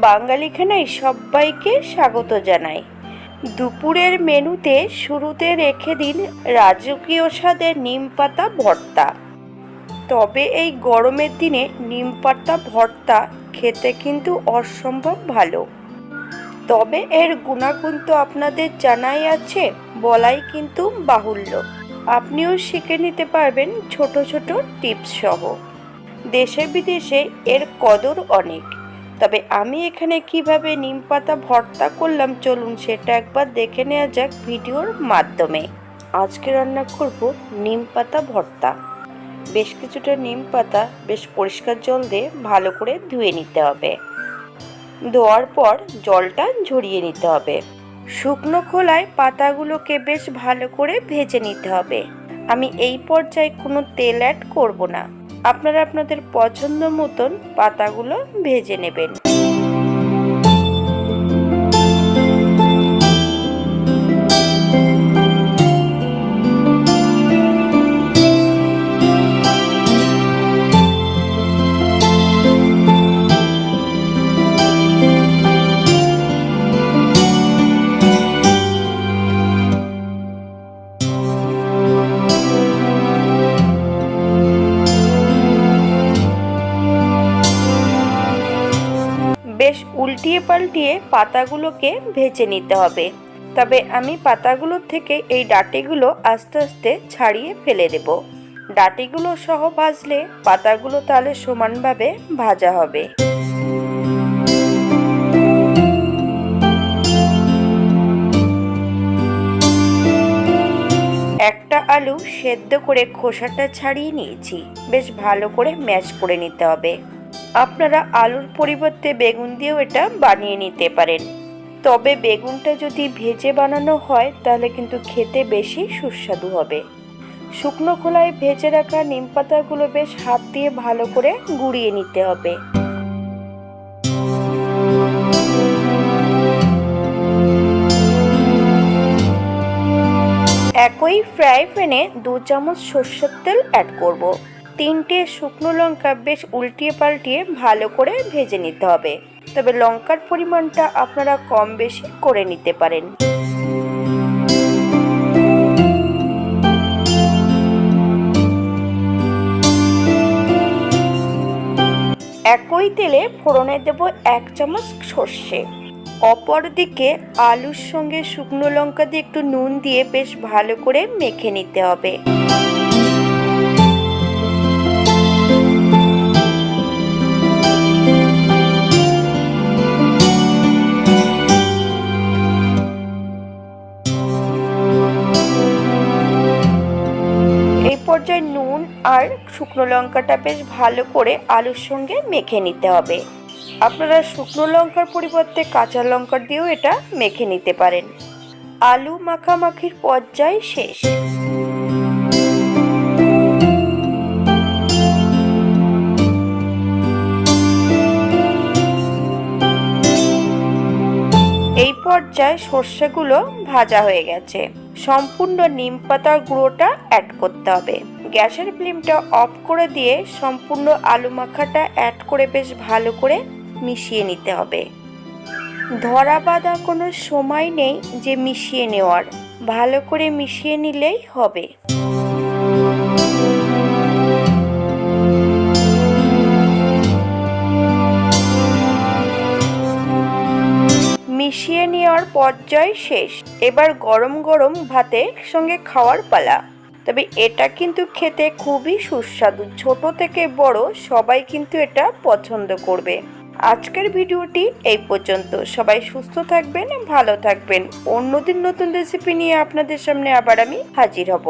বাঙালিখানায় সবাইকে স্বাগত জানাই। দুপুরের মেনুতে শুরুতে রেখে দিন রাজকীয় স্বাদের নিম পাতা ভর্তা। তবে এই গরমের দিনে নিম পাতা ভর্তা খেতে কিন্তু অসম্ভব ভালো। তবে এর গুণাগুণ তো আপনাদের জানাই আছে, বলাই কিন্তু বাহুল্য। আপনিও শিখে নিতে পারবেন ছোট ছোট টিপস সহ দেশে বিদেশে এর কদর অনেক। তবে আমি এখানে কীভাবে নিম পাতা ভর্তা করলাম চলুন সেটা একবার দেখে নেওয়া যাক ভিডিওর মাধ্যমে। আজকে রান্না করব নিম পাতা ভর্তা। বেশ কিছুটা নিম পাতা বেশ পরিষ্কার জল দিয়ে ভালো করে ধুয়ে নিতে হবে। ধোয়ার পর জলটা ঝরিয়ে নিতে হবে। শুকনো খোলায় পাতাগুলোকে বেশ ভালো করে ভেজে নিতে হবে। আমি এই পর্যায়ে কোনো তেল অ্যাড করব না। আপনারা আপনাদের পছন্দ মতন পাতাগুলো ভেজে নেবেন। বেশ উল্টিয়ে পাল্টিয়ে পাতাগুলোকে ভেজে নিতে হবে। তবে আমি পাতাগুলোর থেকে এই ডাটিগুলো আস্তে আস্তে ছাড়িয়ে ফেলে দেব। ডাটিগুলো সহ ভাজলে পাতাগুলো তাহলে সমানভাবে ভাজা হবে। একটা আলু সেদ্ধ করে খোসাটা ছাড়িয়ে নিয়েছি। বেশ ভালো করে ম্যাশ করে নিতে হবে। আপনারা আলুর পরিবর্তে বেগুন দিয়েও এটা বানিয়ে নিতে পারেন। তবে বেগুনটা যদি ভেজে বানানো হয়, তাহলে কিন্তু খেতে বেশি সুস্বাদু হবে। শুকনো খোলায় ভেজে রাখা নিম পাতাগুলো বেশ হাত দিয়ে ভালো করে গুঁড়িয়ে নিতে হবে। একই ফ্রাই প্যানে দু চামচ সর্ষের তেল অ্যাড করব। তিনটে শুকনো লঙ্কা বেশ উল্টিয়ে পাল্টিয়ে ভালো করে ভেজে নিতে হবে। তবে লঙ্কার পরিমাণটা আপনারা কম বেশি করে নিতে পারেন। একই তেলে ফোড়নে দেব এক চামচ সর্ষে। অপরদিকে আলুর সঙ্গে শুকনো লঙ্কা দিয়ে একটু নুন দিয়ে বেশ ভালো করে মেখে নিতে হবে। আর শুকনো লঙ্কাটা বেশ ভালো করে আলুর সঙ্গে মেখে নিতে হবে। আপনারা শুকনো লঙ্কার পরিবর্তে কাঁচা লঙ্কা দিয়েও এটা মেখে নিতে পারেন। আলু মাখামাখির পর্যায় শেষ। পর্যায়ে সর্ষেগুলো ভাজা হয়ে গেছে। সম্পূর্ণ নিম পাতার গুঁড়োটা অ্যাড করতে হবে। গ্যাসের ফ্লেমটা অফ করে দিয়ে সম্পূর্ণ আলু মাখাটা অ্যাড করে বেশ ভালো করে মিশিয়ে নিতে হবে। ধরা বাঁধা কোনো সময় নেই যে মিশিয়ে নেওয়ার। ভালো করে মিশিয়ে নিলেই হবে। পর্যায় শেষ। এবার গরম গরম ভাতের সঙ্গে খাওয়ার পালা। তবে এটা কিন্তু খেতে খুবই সুস্বাদু। ছোট থেকে বড় সবাই কিন্তু এটা পছন্দ করবে। আজকের ভিডিওটি এই পর্যন্ত। সবাই সুস্থ থাকবেন, ভালো থাকবেন। অন্যদিন নতুন রেসিপি নিয়ে আপনাদের সামনে আবার আমি হাজির হব।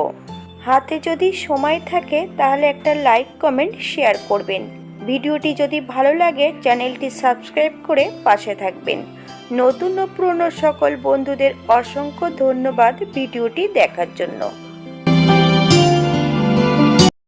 হাতে যদি সময় থাকে, তাহলে একটা লাইক কমেন্ট শেয়ার করবেন। ভিডিওটি যদি ভালো লাগে, চ্যানেলটি সাবস্ক্রাইব করে পাশে থাকবেন। নতুন ও পুরনো সকল বন্ধুদের অসংখ্য ধন্যবাদ ভিডিওটি দেখার জন্য।